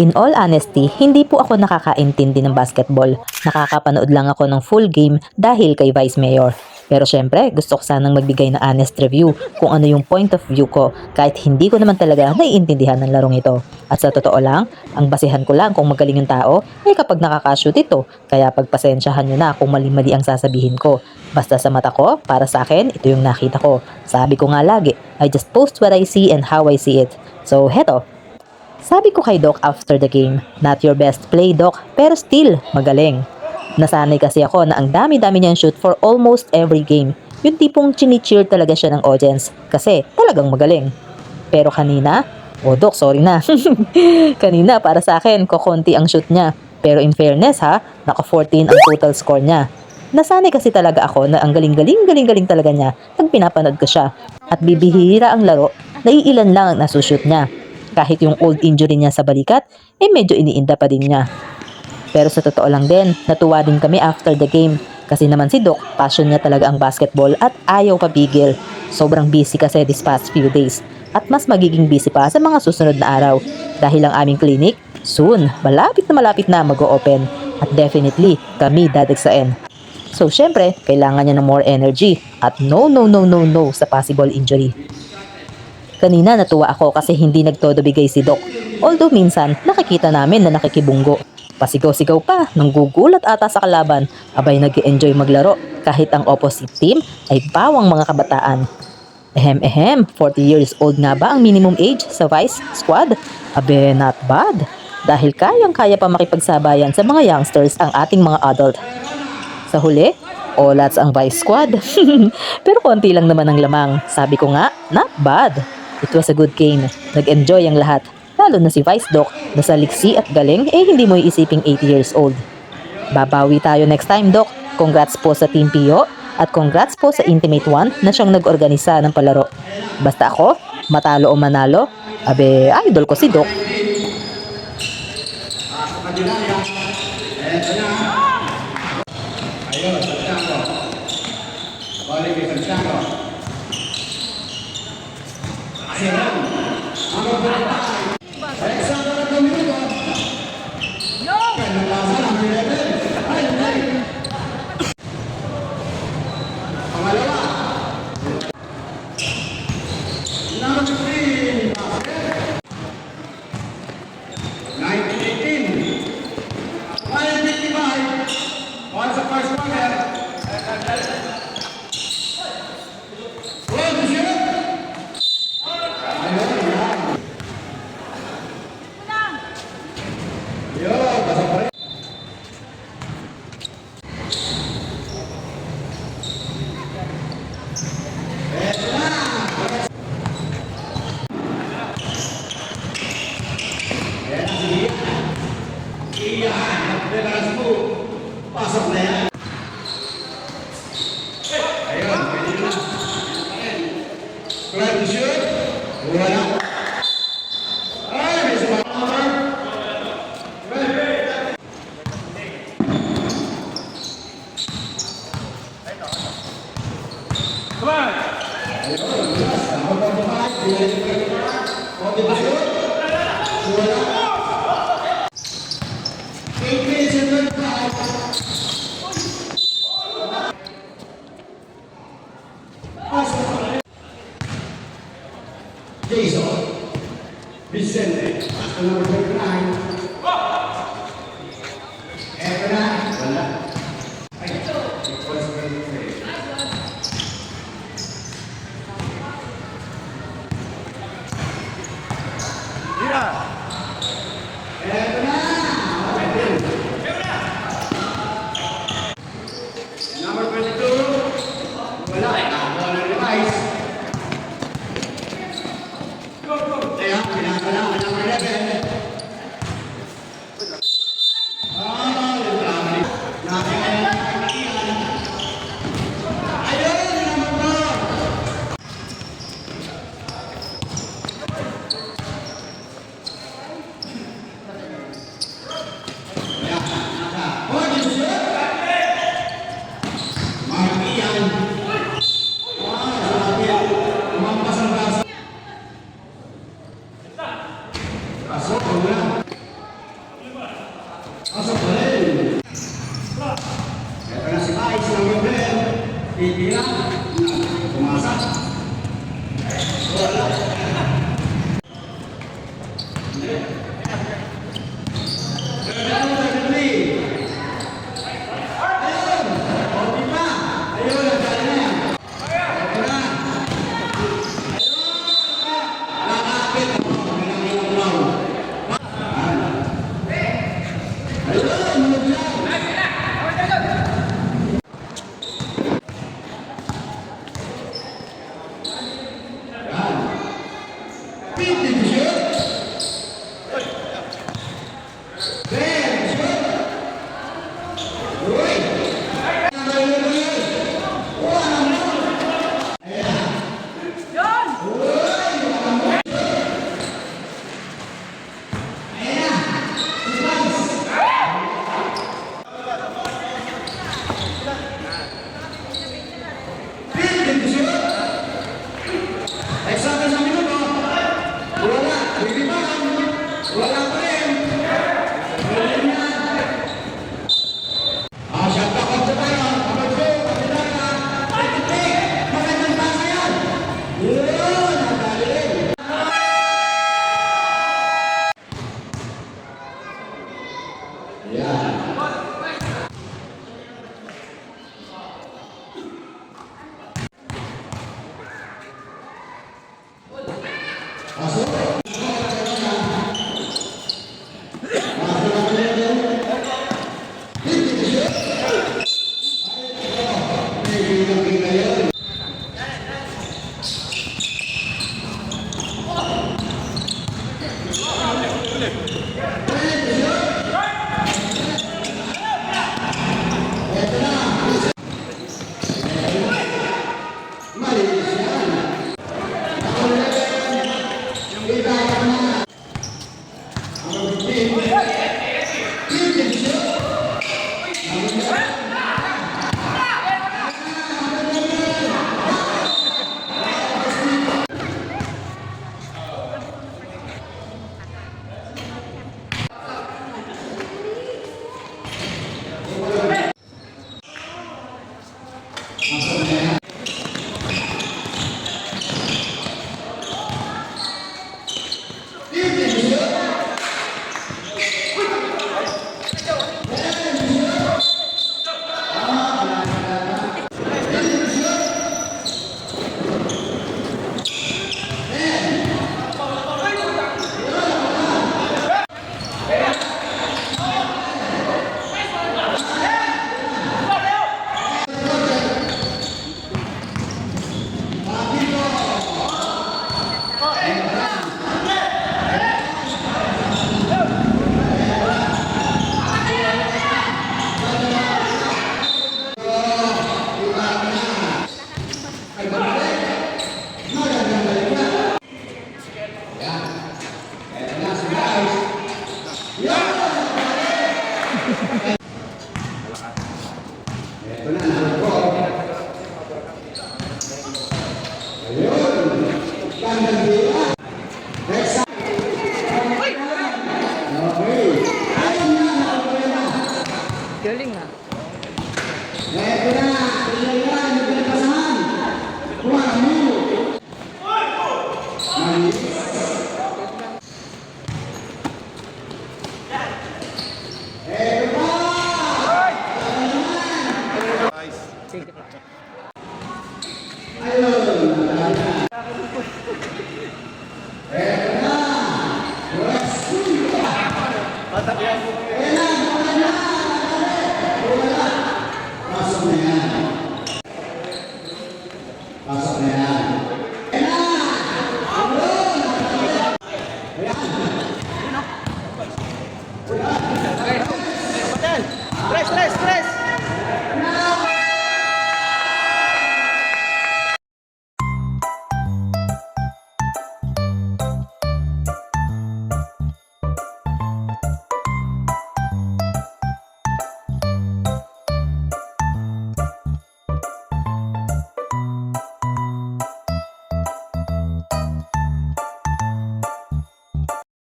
In all honesty, hindi po ako nakakaintindi ng basketball. Nakakapanood lang ako ng full game dahil kay Vice Mayor. Pero syempre, gusto ko sanang magbigay ng honest review kung ano yung point of view ko kahit hindi ko naman talaga naiintindihan ng larong ito. At sa totoo lang, ang basihan ko lang kung magaling yung tao ay kapag nakakashoot ito. Kaya pagpasensyahan nyo na kung mali-mali ang sasabihin ko. Basta sa mata ko, para sa akin, ito yung nakita ko. Sabi ko nga lagi, I just post what I see and how I see it. So, heto, sabi ko kay Doc after the game, not your best play Doc, pero still, magaling. Nasanay kasi ako na ang dami-dami niyang shoot for almost every game. Yung tipong chini-cheer talaga siya ng audience kasi talagang magaling. Pero kanina, oh Doc, sorry na. kanina para sa akin, kokonti ang shoot niya. Pero in fairness ha, naka 14 ang total score niya. Nasanay kasi talaga ako na ang galing-galing, galing-galing talaga niya pag pinapanood ko siya. At bibihira ang laro, naiilan lang ang nasushoot niya. Kahit yung old injury niya sa balikat, eh medyo iniinda pa din niya. Pero sa totoo lang din, natuwa din kami after the game. Kasi naman si Doc, passion niya talaga ang basketball at ayaw papigil. Sobrang busy kasi this past few days. At mas magiging busy pa sa mga susunod na araw. Dahil ang aming clinic, soon, malapit na malapit na mag-o-open. At definitely, kami dadagsain. So syempre, kailangan niya ng more energy. At no, no, no, no, no sa possible injury. Kanina natuwa ako kasi hindi nagtodo bigay si Doc. Although minsan, nakikita namin na nakikibunggo. Pasigaw-sigaw pa, nang gugulat ata sa kalaban, abay nag enjoy maglaro kahit ang opposite team ay bawang mga kabataan. Ehem ehem, 40 years old nga ba ang minimum age sa Vice Squad? Abe, not bad. Dahil kayang-kaya pa makipagsabayan sa mga youngsters ang ating mga adult. Sa huli, olats ang Vice Squad. Pero konti lang naman ang lamang. Sabi ko nga, not bad. It was a good game. Nag-enjoy ang lahat. Lalo na si Vice Doc na sa liksi at galing eh hindi mo iisiping 80 years old. Babawi tayo next time, Doc. Congrats po sa Team Pio at congrats po sa Intimate One na siyang nag-organisa ng palaro. Basta ako, matalo o manalo, abe, idol ko si Doc. Ayun, Santiago. Balik kay Santiago. Serão, Voilà. Mentira. Ito Pasok na